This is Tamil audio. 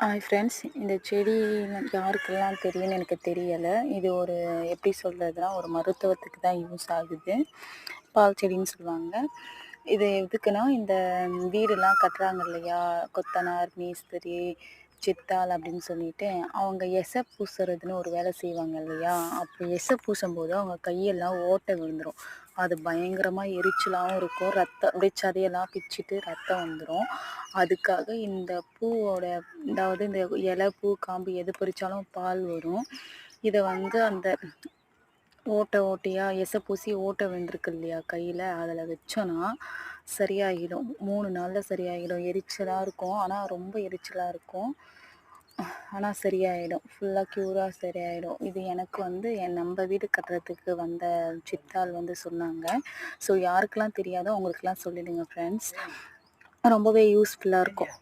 ஹாய் ஃப்ரெண்ட்ஸ் இந்த செடி யாருக்கெல்லாம் தெரியும்னு எனக்கு தெரியலை. இது ஒரு எப்படி சொல்கிறதுனா ஒரு மருத்துவத்துக்கு தான் யூஸ் ஆகுது. பால் செடின்னு சொல்லுவாங்க. இது எதுக்குன்னா இந்த வீடெல்லாம் கட்டுறாங்க இல்லையா? கொத்தனார் மேஸ்திரி சித்தாள் அப்படின்னு சொல்லிட்டு அவங்க எசை பூசுறதுன்னு ஒரு வேலை செய்வாங்க இல்லையா? அப்போ எசை பூசும்போது அவங்க கையெல்லாம் ஓட்டை விழுந்துடும் அது பயங்கரமாக எரிச்சலாகவும் இருக்கும். ரத்தம் அப்படியே சதையெல்லாம் பிச்சுட்டு ரத்தம் வந்துடும் அதுக்காக இந்த பூவோட அதாவது இந்த இலை பூ காம்பு எது பறித்தாலும் பால் வரும். இதை வந்து அந்த ஓட்டை ஓட்டையாக எசை பூசி ஓட்டை விழுந்திருக்கு இல்லையா கையில்? அதில் வச்சோன்னா சரியாகிடும் மூணு நாளில் சரியாகிடும் எரிச்சலாக இருக்கும். ஆனால் ரொம்ப எரிச்சலாக இருக்கும். ஆனால் சரியாயிடும். ஃபுல்லாக க்யூராக சரியாயிடும். இது எனக்கு வந்து என் நம்ம வீடு கட்டுறதுக்கு வந்த சித்தாள் வந்து சொன்னாங்க. ஸோ யாருக்கெல்லாம் தெரியாதோ அவங்களுக்கெல்லாம் சொல்லிடுங்க ஃப்ரெண்ட்ஸ் ரொம்பவே யூஸ்ஃபுல்லாக இருக்கும்.